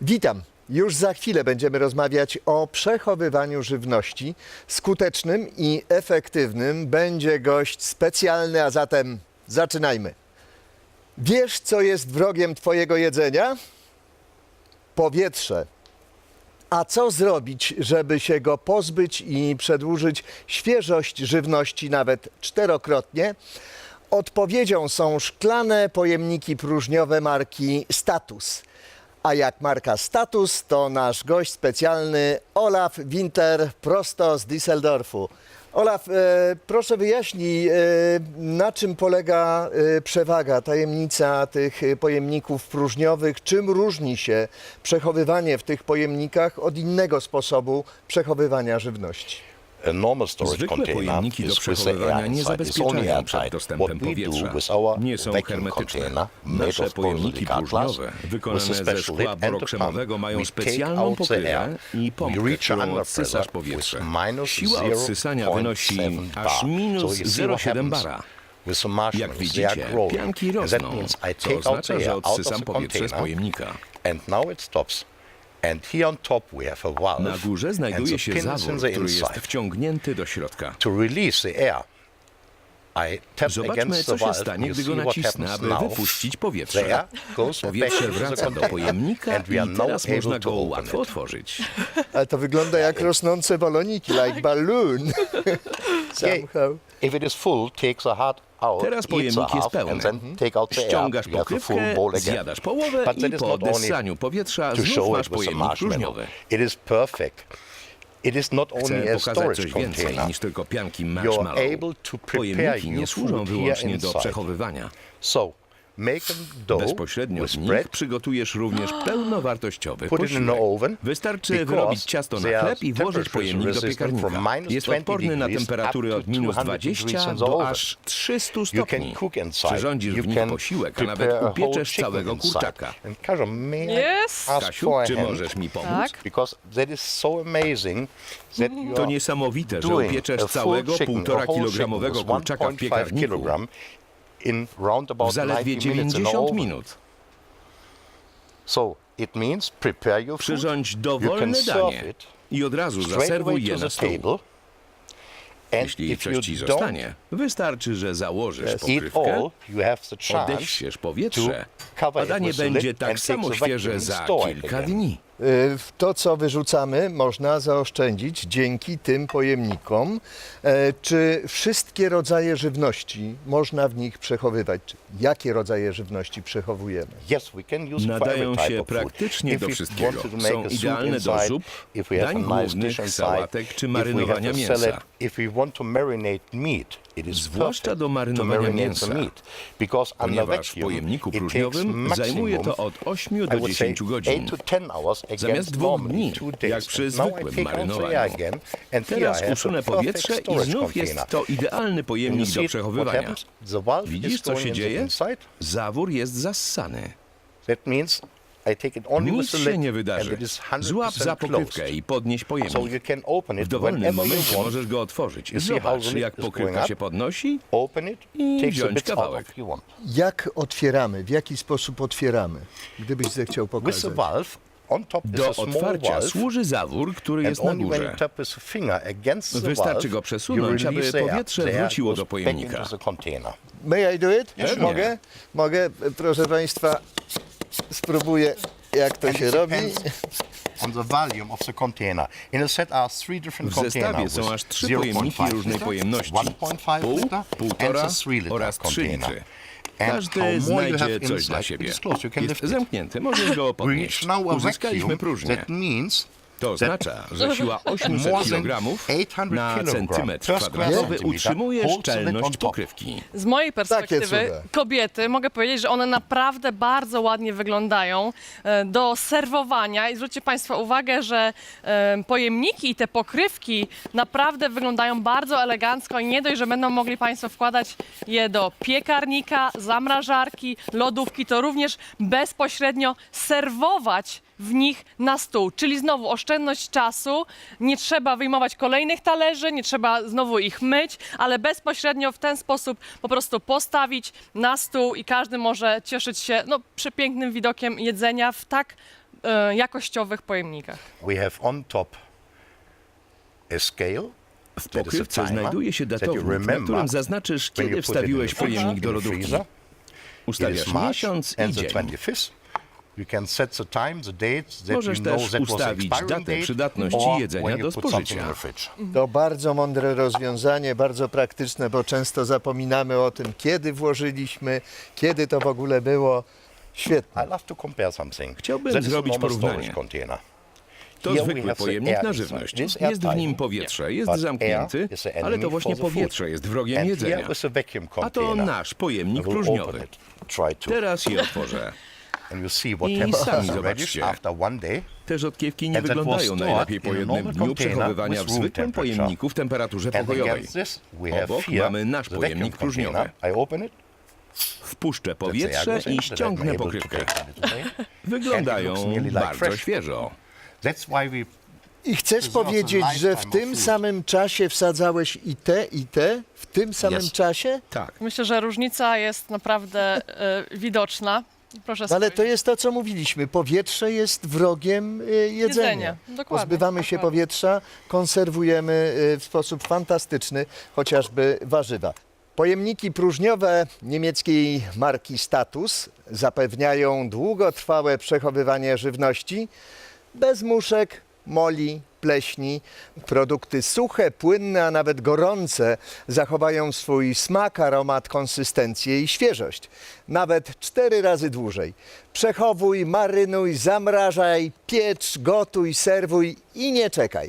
Witam. Już za chwilę będziemy rozmawiać o przechowywaniu żywności. Skutecznym i efektywnym będzie gość specjalny, a zatem zaczynajmy. Wiesz, co jest wrogiem Twojego jedzenia? Powietrze. A co zrobić, żeby się go pozbyć i przedłużyć świeżość żywności nawet czterokrotnie? Odpowiedzią są szklane pojemniki próżniowe marki Status. A jak marka Status, to nasz gość specjalny Olaf Winter prosto z Düsseldorfu. Olaf, e, proszę wyjaśnij, e, na czym polega e, przewaga, tajemnica tych e, pojemników próżniowych? Czym różni się przechowywanie w tych pojemnikach od innego sposobu przechowywania żywności? A normal storage Zwykłe container pojemniki do przechowywania nie zabezpieczają przed dostępem powietrza. Nie są hermetyczne. container made Nasze of pojemniki próżniowe, wykonane ze szkła borokrzemowego, mają specjalną pokrywę i pompkę, reach którą odsysasz powietrze. Siła odsyssania wynosi 0.7 aż minus So you see what 0,7 happens bara. Jak widzicie, pianki rosną, co oznacza, że odsysam powietrze z pojemnika. and now it stops. Na górze znajduje się zawór, the który jest inside. wciągnięty do środka. To release the air, I tap Zobaczmy, against co the się valve. stanie, You gdy go nacisnę, aby wypuścić The powietrze. Powietrze wraca do pojemnika i teraz można to go łatwo otworzyć. Ale to wygląda jak rosnące baloniki, like balloon. Somehow. If it is full, take the heart out, Teraz pojemnik jest pełny. Ściągasz pokrywkę, zjadasz połowę i po odessaniu powietrza znów masz pojemnik marshmallow. próżniowy. Chcę pokazać coś więcej niż tylko pianki marshmallow. Pojemniki nie służą wyłącznie do przechowywania. Bezpośrednio z nich przygotujesz również pełnowartościowy posiłek. Wystarczy wyrobić ciasto na chleb i włożyć pojemnik do piekarnika. Jest 20 odporny na temperatury od minus 200 degrees 20 in the do aż 300 You can stopni. Przyrządzisz w nich posiłek, a nawet upieczesz całego kurczaka. Yes. Kasiu, czy możesz mi pomóc? Tak. To niesamowite, że upieczesz całego półtora kilogramowego kurczaka w 1.5 piekarniku w zaledwie 90 minutes in the 90 oven. minut. So it means prepare your food. Przyrządź dowolne danie it i od razu zaserwuj je na stół. Jeśli coś ci zostanie, wystarczy, że założysz pokrywkę, odechsiesz powietrze, a danie będzie tak samo świeże za kilka dni. Y, w To, co wyrzucamy, można zaoszczędzić dzięki tym pojemnikom. E, Czy wszystkie rodzaje żywności można w nich przechowywać? Jakie rodzaje żywności przechowujemy? Nadają się praktycznie do wszystkiego. Są idealne do zup, dań głównych, sałatek czy marynowania mięsa. Zwłaszcza do marynowania mięsa, Ponieważ w pojemniku próżniowym zajmuje to od 8 I do would say 10 godzin. 8 to 10 hours against Zamiast dwóch dni, jak przy zwykłym marynowaniu. Teraz usunę powietrze i znów jest to idealny pojemnik do przechowywania. Widzisz, is co się dzieje? Zawór jest zassany. Nic się nie wydarzy. Złap za 100% pokrywkę i podnieś pojemnik. W dowolnym momencie możesz go otworzyć. Zobacz, jak pokrywka się podnosi I wziąć kawałek. Jak otwieramy? W jaki sposób otwieramy? Gdybyś zechciał pokazać. Do otwarcia służy zawór, który jest na górze. Wystarczy go przesunąć, aby powietrze wróciło do pojemnika. May I do it? Mogę? Mogę? Proszę Państwa, spróbuję jak to And się robi. On the volume of the container. In a set are three different W zestawie containers są with aż trzy 0.5 pojemniki różnej pojemności. 1.5 Pół, liter półtora and the 3 liter oraz 3 container. litry. And Każdy how more you znajdzie have coś dla siebie. it is closed. You can Jest lift it. zamknięty, możesz go We podnieść. reach now a Uzyskaliśmy vacuum. próżnię. That means To oznacza, że siła 800 More than kg 800 na centymetr kwadratowy utrzymuje szczelność pokrywki. Z mojej perspektywy cuda. kobiety mogę powiedzieć, że one naprawdę bardzo ładnie wyglądają e, do serwowania i zwróćcie Państwo uwagę, że e, pojemniki i te pokrywki naprawdę wyglądają bardzo elegancko i nie dość, że będą mogli Państwo wkładać je do piekarnika, zamrażarki, lodówki, to również bezpośrednio serwować w nich na stół. Czyli znowu oszczędność czasu, nie trzeba wyjmować kolejnych talerzy, nie trzeba znowu ich myć, ale bezpośrednio w ten sposób po prostu postawić na stół i każdy może cieszyć się no, przepięknym widokiem jedzenia w tak e, jakościowych pojemnikach. We have on top a scale. W pokrywce znajduje się datownik, na którym zaznaczysz, kiedy wstawiłeś pojemnik do lodówki. Ustawiasz miesiąc i dzień. Możesz you know też that was the ustawić datę date, przydatności or jedzenia when you do put something spożycia. in the fridge. To bardzo mądre rozwiązanie, bardzo praktyczne, bo często zapominamy o tym, kiedy włożyliśmy, kiedy to w ogóle było. Something. Chciałbym That is a zrobić porównanie. To zwykły pojemnik air na żywność. Jest w nim powietrze, jest zamknięty, air is the ale to właśnie powietrze jest wrogiem jedzenia. a to container. nasz pojemnik próżniowy. Teraz je otworzę. And you see what I sami zobaczcie. after one day. Te rzodkiewki nie wyglądają najlepiej po jednym dniu przechowywania w zwykłym pojemniku w temperaturze pokojowej. Obok mamy nasz pojemnik próżniowy. container. I open it. Wpuszczę powietrze i ściągnę pokrywkę. Wyglądają bardzo świeżo. I chcesz powiedzieć, że w tym samym czasie wsadzałeś i te, i te? W tym samym Yes. czasie? Tak. Myślę, że różnica jest naprawdę e, widoczna. Proszę No ale to jest to, co mówiliśmy. Powietrze jest wrogiem y, jedzenia. Dokładnie, Pozbywamy się dokładnie. powietrza, konserwujemy y, w sposób fantastyczny chociażby warzywa. Pojemniki próżniowe niemieckiej marki Status zapewniają długotrwałe przechowywanie żywności bez muszek, moli, pleśni. Produkty suche, płynne, a nawet gorące zachowają swój smak, aromat, konsystencję i świeżość. Nawet cztery razy dłużej. Przechowuj, marynuj, zamrażaj, piecz, gotuj, serwuj i nie czekaj.